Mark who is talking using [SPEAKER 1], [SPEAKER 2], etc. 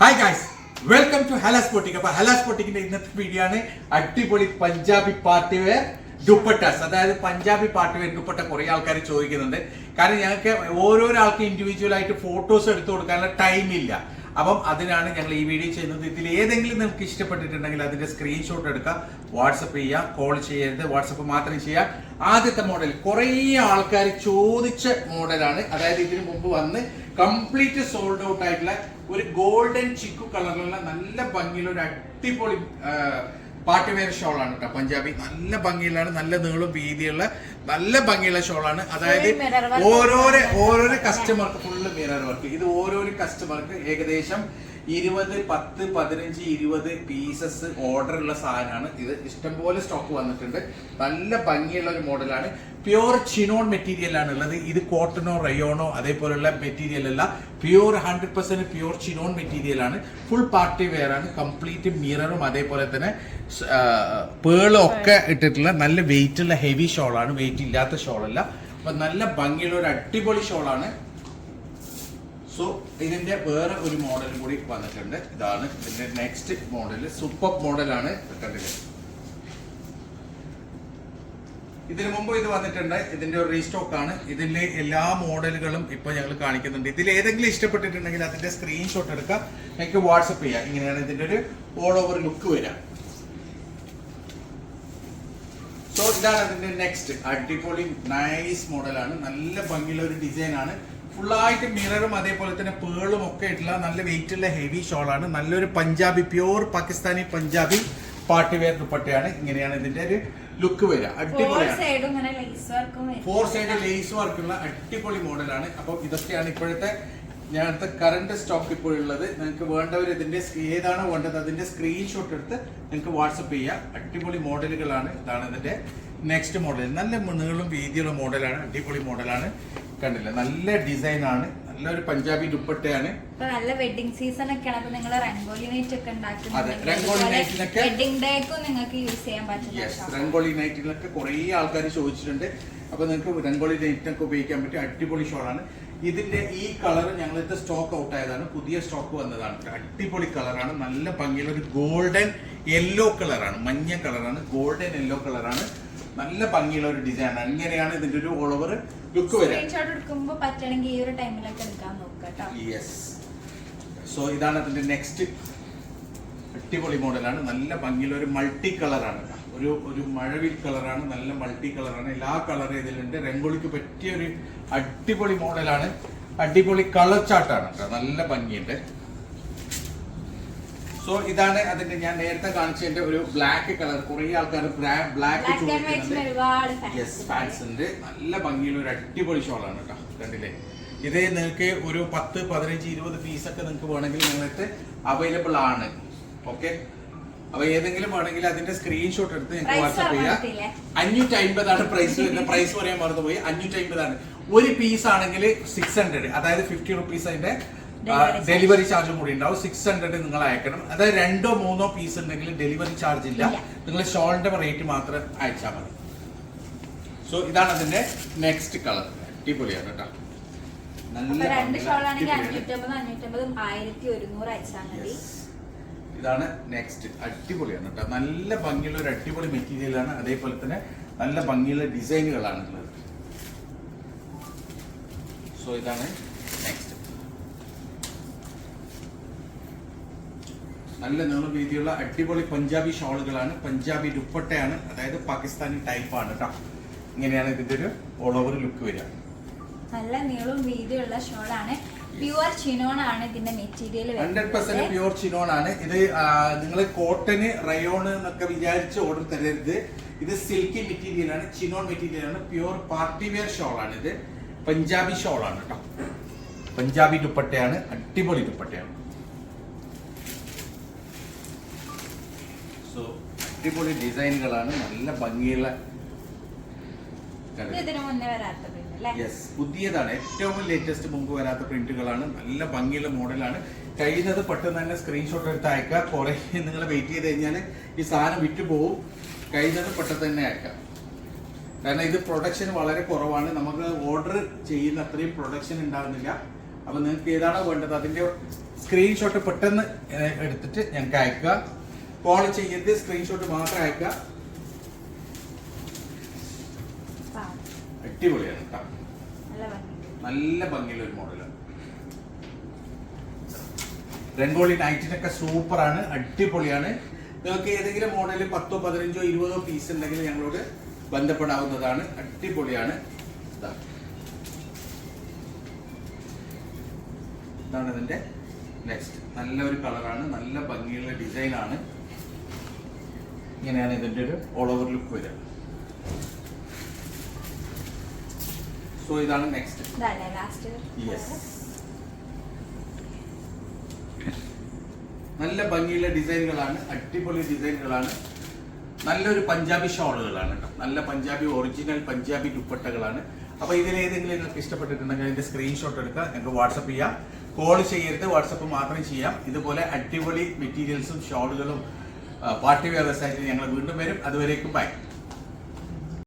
[SPEAKER 1] Hi guys welcome to ഹലാസ് പൊട്ടിക് അപ്പൊ ഹലാസ് പൊട്ടിക്കിന്റെ ഇന്നത്തെ വീഡിയോ ആണ്. അടിപൊളി പഞ്ചാബി പാർട്ടി വെയർ ദുപ്പട്ടാസ് അതായത് പഞ്ചാബി പാർട്ടി വെയർ ദുപ്പട്ട കുറെ ആൾക്കാർ ചോദിക്കുന്നുണ്ട്. കാരണം ഞങ്ങൾക്ക് ഓരോരോ ഇൻഡിവിജ്വൽ ആയിട്ട് ഫോട്ടോസ് എടുത്തു കൊടുക്കാനുള്ള ടൈം ഇല്ല. അപ്പം അതിനാണ് ഞങ്ങൾ ഈ വീഡിയോ ചെയ്യുന്നത്. ഇതിൽ ഏതെങ്കിലും നിങ്ങൾക്ക് ഇഷ്ടപ്പെട്ടിട്ടുണ്ടെങ്കിൽ അതിന്റെ സ്ക്രീൻഷോട്ട് എടുക്കുക വാട്സപ്പ് ചെയ്യുക കോൾ ചെയ്യരുത്. വാട്സപ്പ് മാത്രം ചെയ്യുക ആദ്യത്തെ മോഡൽ കുറേ ആൾക്കാർ ചോദിച്ച മോഡലാണ് അതായത് ഇതിനു മുമ്പ് വന്ന് കംപ്ലീറ്റ് സോൾഡ് ഔട്ട് ആയിട്ടുള്ള ഒരു ഗോൾഡൻ ചിക്കു കളറിലുള്ള നല്ല ഭംഗിയുള്ള ഒരു അടിപൊളി പാട്ടുവേർ ഷോളാണ് കേട്ടോ പഞ്ചാബി നല്ല ഭംഗിയിലാണ് നല്ല നീളും വീതിയുള്ള നല്ല ഭംഗിയുള്ള ഷോളാണ് അതായത്
[SPEAKER 2] ഓരോ ഓരോ
[SPEAKER 1] ഓരോരോ ഓരോരോ കസ്റ്റമർക്ക് ഫുള്ള് മിറർ വർക്ക് ഇത് ഓരോരോ കസ്റ്റമർക്ക് ഏകദേശം ഇരുപത് പത്ത് പതിനഞ്ച് ഇരുപത് പീസസ് ഓർഡർ ഉള്ള സാധനമാണ്. ഇത് ഇഷ്ടംപോലെ സ്റ്റോക്ക് വന്നിട്ടുണ്ട്. നല്ല ഭംഗിയുള്ള ഒരു മോഡലാണ് പ്യുവർ ചിനോൺ മെറ്റീരിയൽ ആണ് ഉള്ളത്. ഇത് കോട്ടണോ റയോണോ അതേപോലെയുള്ള മെറ്റീരിയൽ അല്ല. Pure hundred percent pure chinon material ആണ്. ഫുൾ പാർട്ടി വെയർ ആണ്. കംപ്ലീറ്റ് മിററും അതേപോലെ തന്നെ പേളും ഒക്കെ ഇട്ടിട്ടുള്ള നല്ല വെയിറ്റ് ഉള്ള ഹെവി ഷോളാണ് വെയിറ്റ് ഇല്ലാത്ത ഷോളല്ല അപ്പൊ നല്ല ഭംഗിയുള്ള ഒരു അടിപൊളി ഷോളാണ് സോ ഇതിന്റെ വേറെ ഒരു മോഡൽ കൂടി വന്നിട്ടുണ്ട്. ഇതാണ് ഇതിന്റെ നെക്സ്റ്റ് മോഡൽ സൂപ്പർ മോഡലാണ് കണ്ടിട്ട് ഇതിനു മുമ്പ് ഇത് വന്നിട്ടുണ്ട്. ഇതിന്റെ ഒരു റീസ്റ്റോക്ക് ആണ്. ഇതിലെ എല്ലാ മോഡലുകളും ഇപ്പൊ ഞങ്ങൾ കാണിക്കുന്നുണ്ട്. ഇതിൽ ഏതെങ്കിലും ഇഷ്ടപ്പെട്ടിട്ടുണ്ടെങ്കിൽ അതിന്റെ സ്ക്രീൻഷോട്ട് എടുക്കാം. എനിക്ക് വാട്സപ്പ് ചെയ്യാം. ഇങ്ങനെയാണ് ഇതിന്റെ ഒരു ഓൾ ഓവർ ലുക്ക് വരിക. സോ ഇതാണ് അതിന്റെ നെക്സ്റ്റ് അടിപൊളി നൈസ് മോഡലാണ് നല്ല ഭംഗിയുള്ള ഒരു ഡിസൈൻ ആണ്. ഫുള്ളായിട്ട് മിററും അതേപോലെ തന്നെ പേളും ഒക്കെ ഇട്ടുള്ള നല്ല വെയിറ്റ് ഉള്ള ഹെവി ഷോളാണ് നല്ലൊരു Punjabi pure Pakistani Punjabi party wear ദുപ്പട്ടയാണ്. ഇങ്ങനെയാണ് ഇതിന്റെ ഒരു ലുക്ക് വരിക.
[SPEAKER 2] അടിപൊളി
[SPEAKER 1] അടിപൊളിയാണ് ഫോർ സൈഡ് ലേസ് വർക്കുള്ള അടിപൊളി മോഡലാണ് അപ്പോൾ ഇതൊക്കെയാണ് ഇപ്പോഴത്തെ ഞങ്ങളുടെ കറണ്ട് സ്റ്റോക്ക് ഇപ്പോഴുള്ളത് നിങ്ങൾക്ക് വേണ്ടവർ ഇതിന്റെ ഏതാണ് ഏതാണോ വേണ്ടത് അതിന്റെ സ്ക്രീൻഷോട്ട് എടുത്ത് നിങ്ങൾക്ക് വാട്സപ്പ് ചെയ്യാം. അടിപൊളി മോഡലുകളാണ് ഇതാണ് ഇതിന്റെ നെക്സ്റ്റ് മോഡൽ നല്ല നീളം വീതിയുള്ള മോഡലാണ് അടിപൊളി മോഡലാണ് കണ്ടില്ല. നല്ല ഡിസൈൻ ആണ്. നല്ലൊരു പഞ്ചാബി ദുപ്പട്ടയാണ്.
[SPEAKER 2] നല്ല വെഡിങ് സീസൺ ഒക്കെ അപ്പൊ നിങ്ങൾ റംഗോലി നൈറ്റ് ഒക്കെ
[SPEAKER 1] നൊക്കെ-
[SPEAKER 2] വെഡിങ് ഡേക്കും നിങ്ങൾക്ക് യൂസ് ചെയ്യാൻ
[SPEAKER 1] യെസ് റംഗോളി നൈറ്റിനൊക്കെ കുറെ ആൾക്കാർ ചോദിച്ചിട്ടുണ്ട്. അപ്പൊ നിങ്ങൾക്ക് രംഗോളി നൈറ്റിനൊക്കെ ഉപയോഗിക്കാൻ പറ്റിയ അടിപൊളി ഷോൾ ആണ്. ഇതിന്റെ ഈ കളർ ഞങ്ങളിത് സ്റ്റോക്ക് ഔട്ട് ആയതാണ്. പുതിയ സ്റ്റോക്ക് വന്നതാണ്. അടിപൊളി കളറാണ് നല്ല ഭംഗിയുള്ള ഒരു ഗോൾഡൻ യെല്ലോ കളറാണ് മഞ്ഞ കളറാണ് ഗോൾഡൻ യെല്ലോ കളറാണ് നല്ല ഭംഗിയുള്ള ഒരു ഡിസൈൻ ആണ്. ഇങ്ങനെയാണ് ഇതിന്റെ ഒരു ഓൾ ഓവർ ലുക്ക് വരിക യെസ് സോ ഇതാണ് അതിന്റെ നെക്സ്റ്റ് അടിപൊളി മോഡലാണ് നല്ല ഭംഗിയുള്ള ഒരു മൾട്ടി കളറാണ്. ഒരു ഒരു മഴവിൽ കളറാണ് നല്ല മൾട്ടി കളറാണ് എല്ലാ കളറും ഇതിലുണ്ട്. രംഗോളിക്ക് പറ്റിയ ഒരു അടിപൊളി മോഡലാണ് അടിപൊളി കളർ ചാർട്ടാണ് ട്ടോ. നല്ല ഭംഗിയുണ്ട്. സോ ഇതാണ് അതിന്റെ ഞാൻ നേരത്തെ കാണിച്ചതിന്റെ ഒരു ബ്ലാക്ക് കളർ കുറെ ആൾക്കാർ ബ്ലാക്ക് യെസ് ഉണ്ട്. നല്ല ഭംഗിയുള്ള ഒരു അടിപൊളി ഷോളാണ് കേട്ടോ കണ്ടില്ലേ? ഇത് നിങ്ങൾക്ക് ഒരു പത്ത് പതിനഞ്ച് ഇരുപത് പീസ് ഒക്കെ നിങ്ങൾക്ക് വേണമെങ്കിൽ നിങ്ങൾക്ക് അവൈലബിൾ ആണ്. ഓക്കെ അപ്പൊ ഏതെങ്കിലും വേണമെങ്കിൽ അതിന്റെ സ്ക്രീൻഷോട്ട് എടുത്ത്
[SPEAKER 2] ഞങ്ങൾക്ക്
[SPEAKER 1] വാട്സപ്പ് ചെയ്യാം? അഞ്ഞൂറ്റി അമ്പതാണ് പ്രൈസ് വരുന്നത്. പ്രൈസ് പറയാൻ മറന്നുപോയി. അഞ്ഞൂറ്റി അമ്പതാണ് ഒരു പീസ് ആണെങ്കിൽ സിക്സ് ഹൺഡ്രഡ് അതായത് ഫിഫ്റ്റി റുപ്പീസ് അതിന്റെ. ഡെലിവറി ചാർജും കൂടി ഉണ്ടാവും. സിക്സ് ഹൺഡ്രഡ് നിങ്ങൾ അയക്കണം. അതായത് രണ്ടോ മൂന്നോ പീസ് ഉണ്ടെങ്കിൽ ഡെലിവറി ചാർജ് ഇല്ല. നിങ്ങൾ ഷോളിന്റെ റേറ്റ് മാത്രം അയച്ചാൽ മതി. സോ ഇതാണ് അതിന്റെ നെക്സ്റ്റ് കളർ അടിപൊളിയാണ് കേട്ടോ. ഇതാണ് നെക്സ്റ്റ് അടിപൊളിയാണ് കേട്ടോ. നല്ല ഭംഗിയുള്ള ഒരു അടിപൊളി മെറ്റീരിയൽ ആണ്. അതേപോലെ തന്നെ നല്ല ഭംഗിയുള്ള ഡിസൈനുകളാണ് ഉള്ളത്. സോ ഇതാണ് നെക്സ്റ്റ് നല്ല നീളം വീതിയുള്ള അടിപൊളി പഞ്ചാബി ഷോളുകളാണ്. പഞ്ചാബി ദുപ്പട്ടയാണ്. അതായത് പാകിസ്ഥാനി ടൈപ്പ് ആണ് കേട്ടോ ഇങ്ങനെയാണ് ഇതിന്റെ ഒരു ഓൾ ഓവർ ലുക്ക് വരിക.
[SPEAKER 2] നല്ല നീളവും വീതിയുള്ള ഷോളാണ്. പ്യുവർ ചിനോൺ ആണ് ഇതിന്റെ material
[SPEAKER 1] hundred percent pure chinon ആണ്. ഇത് നിങ്ങൾ കോട്ടന് റയോൺ എന്നൊക്കെ വിചാരിച്ച് ഓർഡർ തരരുത്. ഇത് സിൽക്കി മെറ്റീരിയൽ ആണ് ചിനോൺ മെറ്റീരിയൽ ആണ്. പ്യുവർ പാർട്ടി വെയർ ഷോൾ ആണ് ഇത്. പഞ്ചാബി ഷോൾ ആണ് കേട്ടോ പഞ്ചാബി ദുപ്പട്ടയാണ് അടിപൊളി ദുപ്പട്ടയാണ് സോ അടിപൊളി ഡിസൈനുകളാണ്. നല്ല ഭംഗിയുള്ള യെസ് പുതിയതാണ്. ഏറ്റവും ലേറ്റസ്റ്റ് മുമ്പ് വരാത്ത പ്രിന്റുകളാണ് നല്ല ഭംഗിയുള്ള മോഡലാണ്. കഴിയുന്നത് പെട്ടെന്ന് തന്നെ സ്ക്രീൻഷോട്ട് എടുത്ത് അയക്കുക കുറെ നിങ്ങൾ വെയിറ്റ് ചെയ്ത് കഴിഞ്ഞാൽ ഈ സാധനം വിറ്റ് പോവും. കഴിയുന്നത് പെട്ടെന്ന് തന്നെ അയക്കാം. കാരണം ഇത് പ്രൊഡക്ഷൻ വളരെ കുറവാണ്. നമുക്ക് ഓർഡർ ചെയ്യുന്ന അത്രയും പ്രൊഡക്ഷൻ ഉണ്ടാകുന്നില്ല അപ്പൊ നിങ്ങൾക്ക് ഏതാണോ വേണ്ടത് അതിന്റെ സ്ക്രീൻഷോട്ട് പെട്ടെന്ന് എടുത്തിട്ട് ഞങ്ങൾക്ക് അയക്കുക. കോൾ ചെയ്യരുത് സ്ക്രീൻഷോട്ട് മാത്രം അയക്കുക.
[SPEAKER 2] പാവം.
[SPEAKER 1] അടിപൊളിയാണ് കേട്ടോ
[SPEAKER 2] നല്ല
[SPEAKER 1] ഭംഗിയുള്ള ഒരു മോഡലാണ് രംഗോളി നൈറ്റിനൊക്കെ സൂപ്പറാണ് അടിപൊളിയാണ്. നിങ്ങൾക്ക് ഏതെങ്കിലും മോഡൽ പത്തോ പതിനഞ്ചോ ഇരുപതോ പീസ് ഉണ്ടെങ്കിൽ ഞങ്ങളോട് ബന്ധപ്പെടാവുന്നതാണ്. അടിപൊളിയാണ്. ഇതാ. ഇതാണ് ഇതിന്റെ നെക്സ്റ്റ് നല്ല ഒരു കളറാണ് നല്ല ഭംഗിയുള്ള ഡിസൈൻ ആണ്. ഇങ്ങനെയാണ് ഇതിന്റെ ഒരു ഓൾ ഓവർ ലുക്ക് വരിക. സോ ഇതാണ് നെക്സ്റ്റ് യെസ് നല്ല ഭംഗിയുള്ള ഡിസൈനുകളാണ് അടിപൊളി ഡിസൈനുകളാണ്. നല്ലൊരു പഞ്ചാബി ഷോളുകളാണ് കേട്ടോ. നല്ല പഞ്ചാബി ഒറിജിനൽ പഞ്ചാബി ദുപ്പട്ടകളാണ്. അപ്പൊ ഇതിൽ ഏതെങ്കിലും നിങ്ങൾക്ക് ഇഷ്ടപ്പെട്ടിട്ടുണ്ടെങ്കിൽ അതിന്റെ സ്ക്രീൻഷോട്ട് എടുക്കുക നിങ്ങൾക്ക് വാട്സപ്പ് ചെയ്യാം. കോൾ ചെയ്യരുത്. വാട്സപ്പ് മാത്രം ചെയ്യാം. ഇതുപോലെ അടിപൊളി മെറ്റീരിയൽസും ഷോളുകളും പാർട്ടി വ്യവസായത്തിൽ ഞങ്ങൾ വീണ്ടും വരും. അതുവരേക്കും ബൈ